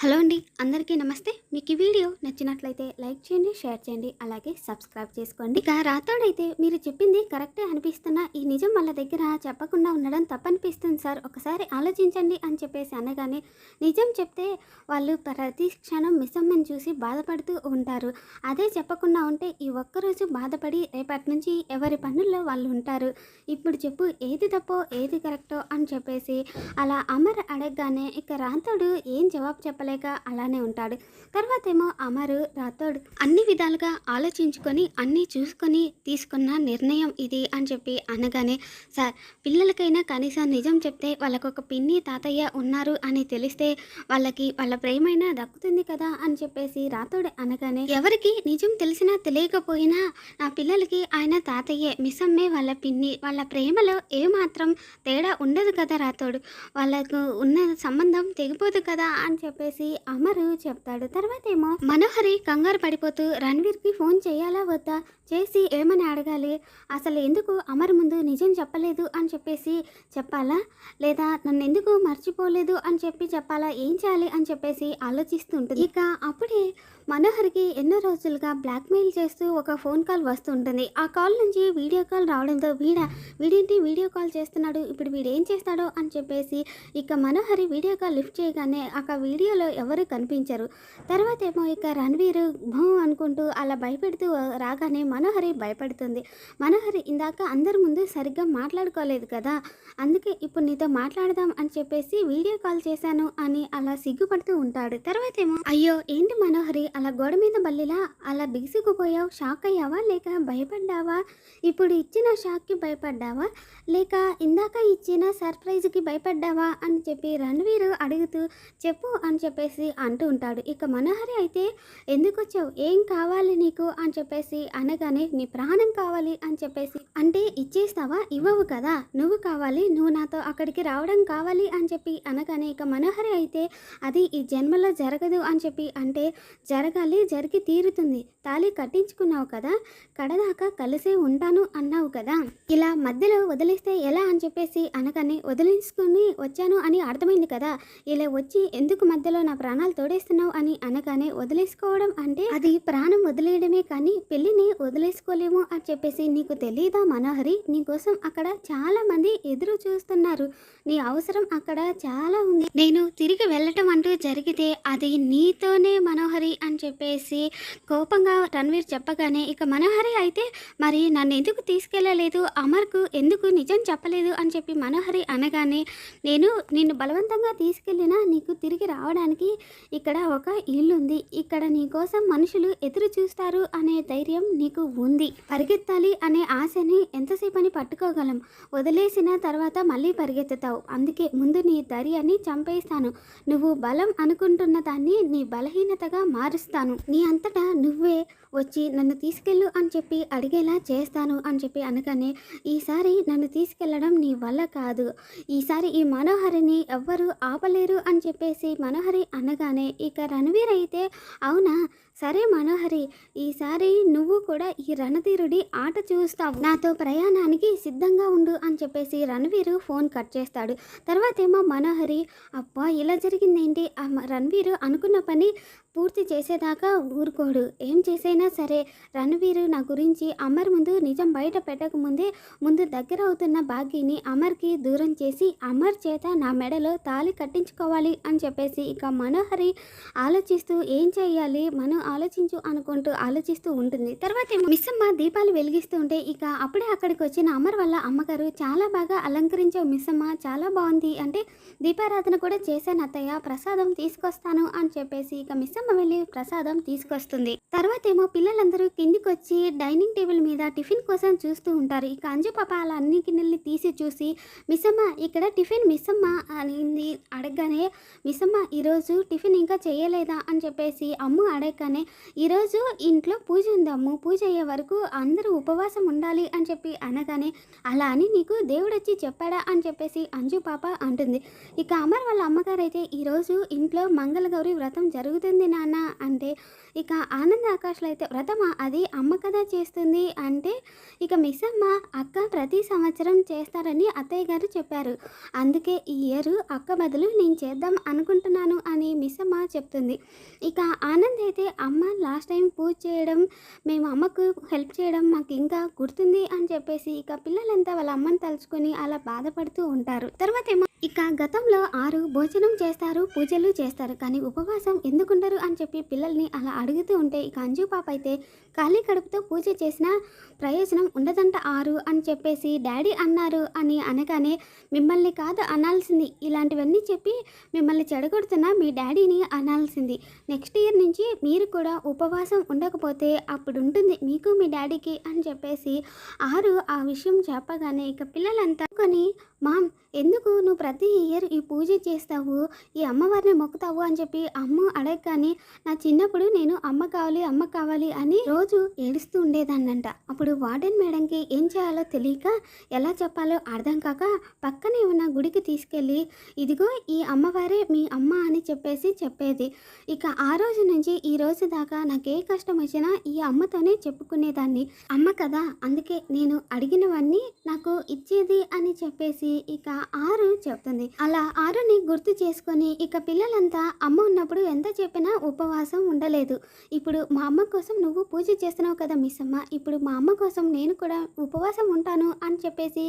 Hello అండి అందరికీ నమస్తే. మీకు ఈ వీడియో నచ్చినట్లయితే లైక్ చేయండి షేర్ చేయండి అలాగే సబ్స్క్రైబ్ చేసుకోండి. ఇక రాతోడైతే మీరు చెప్పింది కరెక్టే అనిపిస్తున్న ఈ నిజం వాళ్ళ దగ్గర చెప్పకుండా ఉండడం తప్పనిపిస్తుంది సార్. ఒకసారి ఆలోచించండి అని చెప్పేసి అనగానే నిజం చెప్తే వాళ్ళు ప్రతి క్షణం మిస్సమ్మని చూసి బాధపడుతూ ఉంటారు. అదే చెప్పకుండా ఉంటే ఈ ఒక్కరోజు బాధపడి రేపటి నుంచి ఎవరి పనుల్లో వాళ్ళు ఉంటారు. ఇప్పుడు చెప్పు ఏది తప్పో ఏది కరెక్టో అని చెప్పేసి అలా అమర్ అడగగానే ఇక రాతోడు ఏం జవాబు చెప్పలేక అలానే ఉంటాడు. తర్వాత ఏమో అమరు రాతోడు అన్ని విధాలుగా ఆలోచించుకొని అన్నీ చూసుకొని తీసుకున్న నిర్ణయం ఇది అని చెప్పి అనగానే సార్ పిల్లలకైనా కనీసం నిజం చెప్తే వాళ్ళకు ఒక పిన్ని తాతయ్య ఉన్నారు అని తెలిస్తే వాళ్ళకి వాళ్ళ ప్రేమైనా దక్కుతుంది కదా అని చెప్పేసి రాతోడు అనగానే ఎవరికి నిజం తెలిసినా తెలియకపోయినా నా పిల్లలకి ఆయన తాతయ్యే మిస్సమ్మే వాళ్ళ పిన్ని వాళ్ళ ప్రేమలో ఏమాత్రం తేడా ఉండదు కదా రాతోడు వాళ్ళకు ఉన్న సంబంధం తెగిపోదు కదా అని చెప్పేసి అమరు చెప్తాడు. తర్వాత ఏమో మనోహరి కంగారు పడిపోతూ రణ్వీర్కి ఫోన్ చేయాలా వద్దా? చేసి ఏమని అడగాలి? అసలు ఎందుకు అమర్ ముందు నిజం చెప్పలేదు అని చెప్పేసి చెప్పాలా? లేదా నన్ను ఎందుకు మర్చిపోలేదు అని చెప్పి చెప్పాలా? ఏం చేయాలి? అని చెప్పేసి ఆలోచిస్తూ ఉంటుంది. ఇక అప్పుడే మనోహర్కి ఎన్నో రోజులుగా బ్లాక్మెయిల్ చేస్తూ ఒక ఫోన్ కాల్ వస్తుంటుంది. ఆ కాల్ నుంచి వీడియో కాల్ రావడంతో వీడ వీడేంటి వీడియో కాల్ చేస్తున్నాడు? ఇప్పుడు వీడు ఏం చేస్తాడో? అని చెప్పేసి ఇక మనోహరి వీడియో కాల్ లిఫ్ట్ చేయగానే ఆ వీడియోలో ఎవరు కనిపించరు. తర్వాత ఏమో ఇక రణ్వీర్ భూ అనుకుంటూ అలా భయపెడుతూ రాగానే మనోహరి భయపడుతుంది. మనోహరి ఇందాక అందరి ముందు సరిగ్గా మాట్లాడుకోలేదు కదా? అందుకే ఇప్పుడు నీతో మాట్లాడదాం అని చెప్పేసి వీడియో కాల్ చేశాను అని అలా సిగ్గుపడుతూ ఉంటాడు. తర్వాత ఏమో అయ్యో ఏంటి మనోహరి? అలా గోడ మీద బల్లిలా అలా బిగుసుకుపోయావు షాక్ అయ్యావా? లేక భయపడ్డావా? ఇప్పుడు ఇచ్చిన షాక్కి భయపడ్డావా? లేక ఇందాక ఇచ్చిన సర్ప్రైజ్కి భయపడ్డావా? అని చెప్పి రణవీర్ అడుగుతూ చెప్పు అని చెప్పేసి అంటూ ఉంటాడు. ఇక మనోహరి అయితే ఎందుకు వచ్చావు ఏం కావాలి నీకు? అని చెప్పేసి అనగానే నీ ప్రాణం కావాలి అని చెప్పేసి అంటే ఇచ్చేస్తావా? ఇవ్వవు కదా? నువ్వు కావాలి నువ్వు నాతో అక్కడికి రావడం కావాలి అని చెప్పి అనగానే ఇక మనోహరి అయితే అది ఈ జన్మలో జరగదు అని చెప్పి అంటే జరగాలి జరిగి తీరుతుంది. తాళి కట్టించుకున్నావు కదా కడదాకా కలిసే ఉంటాను అన్నావు కదా. ఇలా మధ్యలో వదిలేస్తే ఎలా అని చెప్పేసి అనగానే వదిలించుకుని వచ్చాను అని అర్థమైంది కదా. ఇలా వచ్చి ఎందుకు మధ్యలో నా ప్రాణాలు తోడేస్తున్నావు అని అనగానే వదిలేసుకోవడం అంటే అది ప్రాణం వదిలేయడమే కానీ పెళ్ళిని వదిలేసుకోలేము అని చెప్పేసి నీకు తెలియదా మనోహరి? నీకోసం అక్కడ చాలా మంది ఎదురు చూస్తున్నారు. నీ అవసరం అక్కడ చాలా ఉంది. నేను తిరిగి వెళ్ళటం అంటూ జరిగితే అది నీతోనే మనోహరి అని చెప్పేసి కోపంగా రణ్వీర్ చెప్పగానే ఇక మనోహరి అయితే మరి నన్ను ఎందుకు తీసుకెళ్ళలేదు? అమర్కు ఎందుకు నిజం చెప్పలేదు? అని చెప్పి మనోహరి అనగానే నేను నిన్ను బలవంతంగా తీసుకెళ్ళినా నీకు తిరిగి రావడానికి ఇక్కడ ఒక ఇల్లుంది. ఇక్కడ నీ కోసం మనుషులు ఎదురు చూస్తారు అనే ధైర్యం నీకు ఉంది. పరిగెత్తాలి అనే ఆశని ఎంతసేపు అని పట్టుకోగలం. వదిలేసిన తర్వాత మళ్ళీ పరిగెత్తుతావు. అందుకే ముందు నీ ధైర్యాన్ని చంపేస్తాను. నువ్వు బలం అనుకుంటున్న దాన్ని నీ బలహీనతగా మారుస్తాను నీ అంతటా నువ్వే వచ్చి నన్ను తీసుకెళ్ళు అని చెప్పి అడిగేలా చేస్తాను అని చెప్పి అనగానే ఈసారి నన్ను తీసుకెళ్ళడం నీ వల్ల కాదు. ఈసారి ఈ మనోహరిని ఎవ్వరు ఆపలేరు అని చెప్పేసి మనోహరి అనగానే ఇక రణవీర్ అయితే అవునా? సరే మనోహరి ఈసారి నువ్వు కూడా ఈ రణధీరుడి ఆట చూస్తావు. నాతో ప్రయాణానికి సిద్ధంగా ఉండు అని చెప్పేసి రణవీరు ఫోన్ కట్ చేస్తాడు. తర్వాతేమో మనోహరి అబ్బా ఇలా జరిగిందేంటి? ఆ రణవీరు అనుకున్న పని పూర్తి చేసేదాకా ఊరుకోడు. ఏం చేసైనా సరే రణవీరు నా గురించి అమర్ ముందు నిజం బయట పెట్టకముందే ముందు దగ్గర అవుతున్న భాగ్యని అమర్కి దూరం చేసి అమర్ చేత నా మెడలో తాళి కట్టించుకోవాలి అని చెప్పేసి ఇక మనోహరి ఆలోచిస్తూ ఏం చేయాలి? మనం ఆలోచించు అనుకుంటూ ఆలోచిస్తూ ఉంటుంది. తర్వాత మిస్సమ్మ దీపాలు వెలిగిస్తూ ఉంటే ఇక అప్పుడే అక్కడికి వచ్చిన అమర్ వల్ల అమ్మగారు చాలా బాగా అలంకరించావు మిస్సమ్మ చాలా బాగుంది. అంటే దీపారాధన కూడా చేశాను అత్తయ్య ప్రసాదం తీసుకొస్తాను అని చెప్పేసి ఇక మిస్సమ్మ వెళ్ళి ప్రసాదం తీసుకొస్తుంది. తర్వాత ఏమో పిల్లలందరూ కిందికి వచ్చి డైనింగ్ టేబుల్ మీద టిఫిన్ కోసం చూస్తూ ఉంటారు. ఇక అంజు పాప అలా అన్ని గిన్నెల్ని తీసి చూసి మిస్సమ్మ ఇక్కడ టిఫిన్ మిస్సమ్మ అనింది. అడగగానే మిస్సమ్మ ఈరోజు టిఫిన్ ఇంకా చేయలేదా? అని చెప్పేసి అమ్ము అడగగానే ఈరోజు ఇంట్లో పూజ ఉంది అమ్ము. పూజ అయ్యే వరకు అందరూ ఉపవాసం ఉండాలి అని చెప్పి అనగానే అలా అని నీకు దేవుడు వచ్చి చెప్పాడా? అని చెప్పేసి అంజు పాప అంటుంది. ఇక అమర్ వాళ్ళ అమ్మగారు అయితే ఈరోజు ఇంట్లో మంగళగౌరి వ్రతం జరుగుతుంది నాన్న అంటే ఇక ఆనంద ఆకాష్లో అయితే వ్రతమా అది అమ్మ కదా చేస్తుంది అంటే ఇక మిస్ అమ్మ అక్క ప్రతి సంవత్సరం చేస్తారని అత్తయ్య గారు చెప్పారు. అందుకే ఈ ఇయర్ అక్క బదులు నేను చేద్దాం అనుకుంటున్నాను అని మిస్ అమ్మ చెప్తుంది. ఇక ఆనంద్ అయితే అమ్మ లాస్ట్ టైం పూజ చేయడం మేము అమ్మకు హెల్ప్ చేయడం మాకు ఇంకా గుర్తుంది అని చెప్పేసి ఇక పిల్లలంతా వాళ్ళ అమ్మని తలుచుకొని అలా బాధపడుతూ ఉంటారు. తర్వాత ఏమో ఇక గతంలో ఆరు భోజనం చేస్తారు పూజలు చేస్తారు. కానీ ఉపవాసం ఎందుకుంటారు? అని చెప్పి పిల్లల్ని అలా అడుగుతూ ఉంటే ఇక అంజు పాప అయితే ఖాళీ కడుపుతో పూజ చేసిన ప్రయోజనం ఉండదంట ఆరు అని చెప్పేసి డాడీ అన్నారు అని అనగానే మిమ్మల్ని కాదు అనాల్సింది. ఇలాంటివన్నీ చెప్పి మిమ్మల్ని చెడగొడుతున్న మీ డాడీని అనాల్సింది. నెక్స్ట్ ఇయర్ నుంచి మీరు కూడా ఉపవాసం ఉండకపోతే అప్పుడు ఉంటుంది మీకు మీ డాడీకి అని చెప్పేసి ఆరు ఆ విషయం చెప్పగానే ఇక పిల్లలంతా మొక్కుకొని మామ్ ఎందుకు నువ్వు ప్రతి ఇయర్ ఈ పూజ చేస్తావు? ఈ అమ్మవారిని మొక్కుతావు? అని చెప్పి అమ్మ అడగగానే నా చిన్నప్పుడు నేను అమ్మ కావాలి అమ్మ కావాలి అని రోజు ఏడుస్తూ ఉండేదాన్నంట. అప్పుడు వార్డెన్ మేడంకి ఏం చేయాలో తెలియక ఎలా చెప్పాలో అర్థం కాక పక్కనే ఉన్న గుడికి తీసుకెళ్ళి ఇదిగో ఈ అమ్మవారే మీ అమ్మ అని చెప్పేసి చెప్పేది. ఇక ఆ రోజు నుంచి ఈ రోజు దాకా నాకు ఏ కష్టం వచ్చినా ఈ అమ్మతోనే చెప్పుకునేదాన్ని. అమ్మ కదా అందుకే నేను అడిగినవన్నీ నాకు ఇచ్చేది అని అని చెప్పేసి ఇక ఆరు చెప్తుంది. అలా ఆరుని గుర్తు చేసుకొని ఇక పిల్లలంతా అమ్మ ఉన్నప్పుడు ఎంత చెప్పినా ఉపవాసం ఉండలేదు. ఇప్పుడు మా అమ్మ కోసం నువ్వు పూజ చేస్తున్నావు కదా మిస్ అమ్మ ఇప్పుడు మా అమ్మ కోసం నేను కూడా ఉపవాసం ఉంటాను అని చెప్పేసి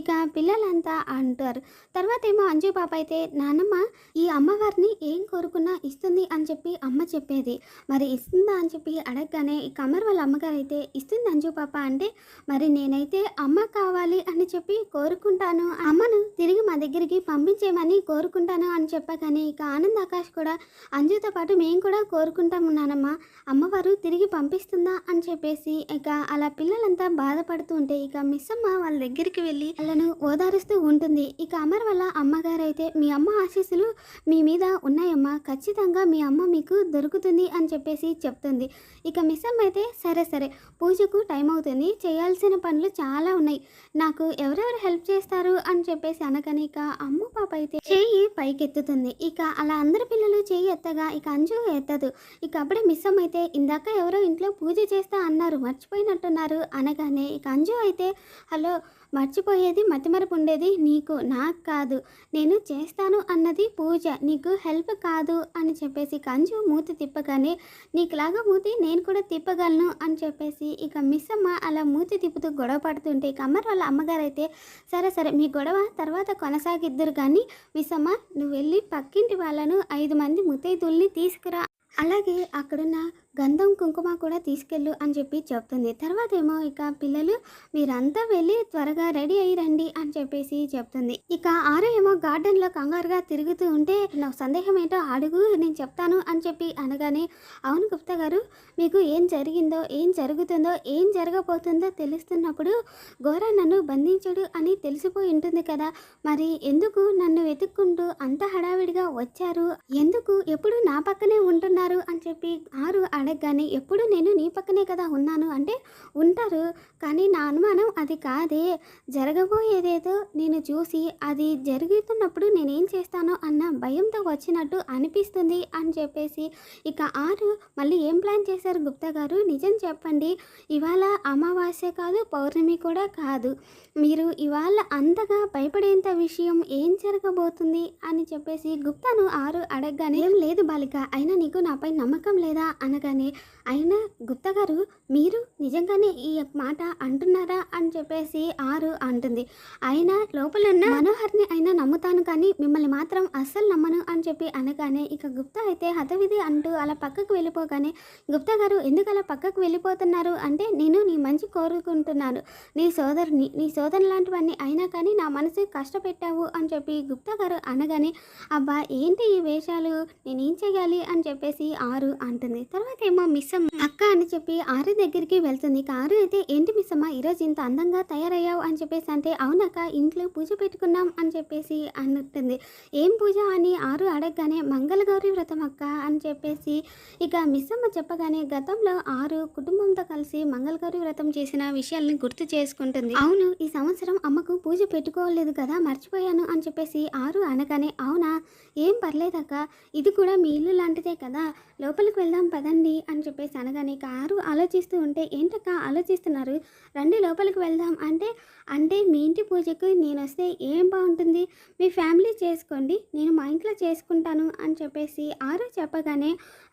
ఇక పిల్లలంతా అంటారు. తర్వాత ఏమో అంజు పాప అయితే నాన్నమ్మ ఈ అమ్మవారిని ఏం కోరుకున్నా ఇస్తుంది అని చెప్పి అమ్మ చెప్పేది. మరి ఇస్తుందా అని చెప్పి అడగగానే ఈ కమర్ వాళ్ళ అమ్మగారు అయితే ఇస్తుంది అంజు పాప అంటే మరి నేనైతే అమ్మ కావాలి అని చెప్పి కోరుకుంటాను. అమ్మను తిరిగి మా దగ్గరికి పంపించేయమని కోరుకుంటాను అని చెప్పగానే ఇక ఆనంద్ ఆకాష్ కూడా అంజుతో పాటు మేము కూడా కోరుకుంటాము నానమ్మ. అమ్మవారు తిరిగి పంపిస్తుందా అని చెప్పేసి ఇక అలా పిల్లలంతా బాధపడుతూ ఉంటే ఇక మిస్ అమ్మ వాళ్ళ దగ్గరికి వెళ్ళి వాళ్ళను ఓదారుస్తూ ఉంటుంది. ఇక అమర్ వాళ్ళ అమ్మగారు అయితే మీ అమ్మ ఆశీస్సులు మీ మీద ఉన్నాయమ్మా. ఖచ్చితంగా మీ అమ్మ మీకు దొరుకుతుంది అని చెప్పేసి చెప్తుంది. ఇక మిస్ అమ్మ అయితే సరే సరే. పూజకు టైం అవుతుంది. చేయాల్సిన పనులు చాలా ఉన్నాయి. నాకు ఎవరెవరు హెల్ప్ చేస్తారు అని చెప్పేసి అనగానే ఇక అమ్మ పాప అయితే చెయ్యి పైకెత్తుతుంది. ఇక అలా అందరి పిల్లలు చెయ్యి ఎత్తగా ఇక అంజు ఎత్తదు. ఇక అప్పుడే మిస్ అయితే ఇందాక ఎవరో ఇంట్లో పూజ చేస్తా అన్నారు మర్చిపోయినట్టున్నారు. అనగానే ఇక అంజు అయితే హలో మర్చిపోయేది మతిమరపు ఉండేది నీకు నాకు కాదు. నేను చేస్తాను అన్నది పూజ నీకు హెల్ప్ కాదు. అని చెప్పేసి కంజు మూతి తిప్పగానే నీకులాగా మూతి నేను కూడా తిప్పగలను. అని చెప్పేసి ఇక మిస్ అమ్మ అలా మూతి తిప్పుతూ గొడవ పడుతుంటే ఇక అమ్మర్ వాళ్ళ అమ్మగారు అయితే సరే సరే. మీ గొడవ తర్వాత కొనసాగిద్దరు కానీ విసమ్మ నువ్వు వెళ్ళి పక్కింటి వాళ్ళను ఐదు మంది ముత్తైదుల్ని తీసుకురా. అలాగే అక్కడున్న గంధం కుంకుమ కూడా తీసుకెళ్ళు అని చెప్పి చెప్తుంది. తర్వాత ఏమో ఇక పిల్లలు మీరంతా వెళ్ళి త్వరగా రెడీ అయ్యి రండి అని చెప్పేసి చెప్తుంది. ఇక ఆరు ఏమో గార్డెన్లో కంగారుగా తిరుగుతూ ఉంటే నాకు సందేహం ఏంటో అడుగు నేను చెప్తాను అని చెప్పి అనగానే అవును గుప్తా గారు మీకు ఏం జరిగిందో ఏం జరుగుతుందో ఏం జరగబోతుందో తెలుస్తున్నప్పుడు ఘోర నన్ను బంధించడు అని తెలిసిపోయి ఉంటుంది కదా. మరి ఎందుకు నన్ను వెతుక్కుంటూ అంత హడావిడిగా వచ్చారు? ఎందుకు ఎప్పుడు నా పక్కనే ఉంటున్నారు? అని చెప్పి ఆరు అడ అడగగానే ఎప్పుడు నేను నీ పక్కనే కదా ఉన్నాను. అంటే ఉంటారు. కానీ నా అనుమానం అది కాదే. జరగబోయేదేదో నేను చూసి అది జరుగుతున్నప్పుడు నేనేం చేస్తానో అన్న భయంతో వచ్చినట్టు అనిపిస్తుంది అని చెప్పేసి ఇక ఆరు మళ్ళీ ఏం ప్లాన్ చేశారు గుప్తా గారు? నిజం చెప్పండి. ఇవాళ అమావాస్య కాదు పౌర్ణమి కూడా కాదు. మీరు ఇవాళ అంతగా భయపడేంత విషయం ఏం జరగబోతుంది? అని చెప్పేసి గుప్తాను ఆరు అడగగానే ఏం లేదు బాలిక. అయినా నీకు నాపై నమ్మకం లేదా? అనగానే అయినా గుప్తగారు మీరు నిజంగానే ఈ మాట అంటున్నారా అని చెప్పేసి ఆరు అంటుంది. అయినా లోపల ఉన్న మనోహర్ని అయినా నమ్ముతాను కానీ మిమ్మల్ని మాత్రం అస్సలు నమ్మను అని చెప్పి అనగానే ఇక గుప్తా అయితే హతవిధి అంటూ అలా పక్కకు వెళ్ళిపోగానే గుప్తా గారు ఎందుకు అలా పక్కకు వెళ్ళిపోతున్నారు అంటే నేను నీ మంచి కోరుకుంటున్నాను. నీ సోదరుని నీ సోదరు లాంటివన్నీ అయినా కానీ నా మనసు కష్టపెట్టావు అని చెప్పి గుప్తా గారు అనగానే అబ్బా ఏంటి ఈ వేషాలు? నేనేం చేయాలి అని చెప్పేసి ఆరు అంటుంది. తర్వాత ఏమో మిస్సమ్మ. అక్క అని చెప్పి ఆరు దగ్గరికి వెళ్తుంది. కారు ఆరు అయితే ఏంటి మిస్ అమ్మ ఈరోజు ఇంత అందంగా తయారయ్యావు? అని చెప్పేసి అంటే అవునక్క ఇంట్లో పూజ పెట్టుకున్నాం అని చెప్పేసి అంటుంది ఏం పూజ? అని ఆరు అడగగానే మంగళగౌరి వ్రతం అక్క అని చెప్పేసి ఇక మిస్సమ్మ చెప్పగానే గతంలో ఆరు కుటుంబంతో కలిసి మంగళగౌరి వ్రతం చేసిన విషయాల్ని గుర్తు చేసుకుంటుంది. అవును ఈ సంవత్సరం అమ్మకు పూజ పెట్టుకోలేదు కదా మర్చిపోయాను అని చెప్పేసి ఆరు అనగానే అవునా? ఏం పర్లేదక్క ఇది కూడా మీ ఇల్లు లాంటిదే కదా లోపలికి వెళ్దాం పదండి రండి అని చెప్పేసి అనగానే కారు ఆరు ఆలోచిస్తూ ఉంటే ఏంటక్క ఆలోచిస్తున్నారు? రండి లోపలికి వెళ్దాం. అంటే అంటే మీ ఇంటి పూజకు నేను వస్తే ఏం బాగుంటుంది? మీ ఫ్యామిలీ చేసుకోండి నేను మా ఇంట్లో చేసుకుంటాను అని చెప్పేసి ఆరు చెప్పగానే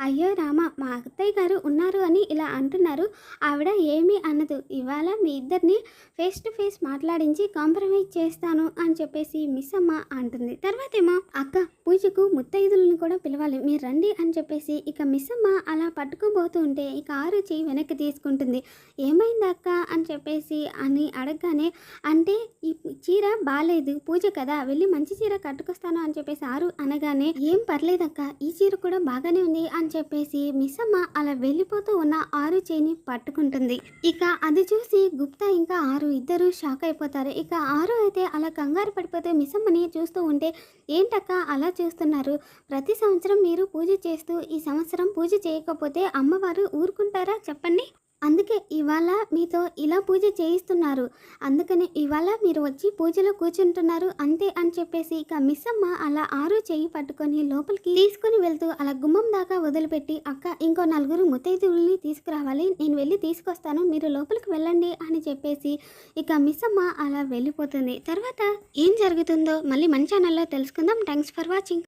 అయ్యో రామ మా అత్తయ్య గారు ఉన్నారు అని ఇలా అంటున్నారు. ఆవిడ ఏమీ అనదు. ఇవాళ మీ ఇద్దరిని ఫేస్ టు ఫేస్ మాట్లాడించి కాంప్రమైజ్ చేస్తాను అని చెప్పేసి మిస్ అమ్మ అంటుంది. తర్వాతేమో అక్క పూజకు ముత్తైదులను కూడా పిలవాలి. మీరు రండి అని చెప్పేసి ఇక మిస్ అమ్మ అలా పట్టుకోబోతూ ఉంటే ఇక ఆరుచి వెనక్కి తీసుకుంటుంది. ఏమైంది అక్క? అని చెప్పేసి అని అడగగానే అంటే ఈ చీర బాగాలేదు పూజ కదా వెళ్ళి మంచి చీర కట్టుకొస్తాను అని చెప్పేసి ఆరు అనగానే ఏం పర్లేదక్క ఈ చీర కూడా బాగానే ఉంది అని చెప్పేసి మిస్ అమ్మ అలా వెళ్ళిపోతూ ఉన్న ఆరు చేయిని పట్టుకుంటుంది. ఇక అది చూసి గుప్తా ఇంకా ఆరు ఇద్దరు షాక్ అయిపోతారు. ఇక ఆరు అయితే అలా కంగారు పడిపోతే మిస్సమ్మని చూస్తూ ఉంటే ఏంటక్క అలా చూస్తున్నారు? ప్రతి సంవత్సరం మీరు పూజ చేస్తూ ఈ సంవత్సరం పూజ చేయకపోతే అమ్మవారు ఊరుకుంటారా చెప్పండి? అందుకే ఇవాళ మీతో ఇలా పూజ చేయిస్తున్నారు. అందుకని ఇవాళ మీరు వచ్చి పూజలో కూర్చుంటున్నారు అంతే అని చెప్పేసి ఇక మిస్ అమ్మ అలా ఆరు చెయ్యి పట్టుకొని లోపలికి తీసుకొని వెళ్తూ అలా గుమ్మం దాకా వదిలిపెట్టి అక్క ఇంకో నలుగురు ముత్తైదువుల్ని తీసుకురావాలి. నేను వెళ్ళి తీసుకొస్తాను. మీరు లోపలికి వెళ్ళండి అని చెప్పేసి ఇక మిస్ అమ్మ అలా వెళ్ళిపోతుంది. తర్వాత ఏం జరుగుతుందో మళ్ళీ మన ఛానల్లో తెలుసుకుందాం. Thanks for watching.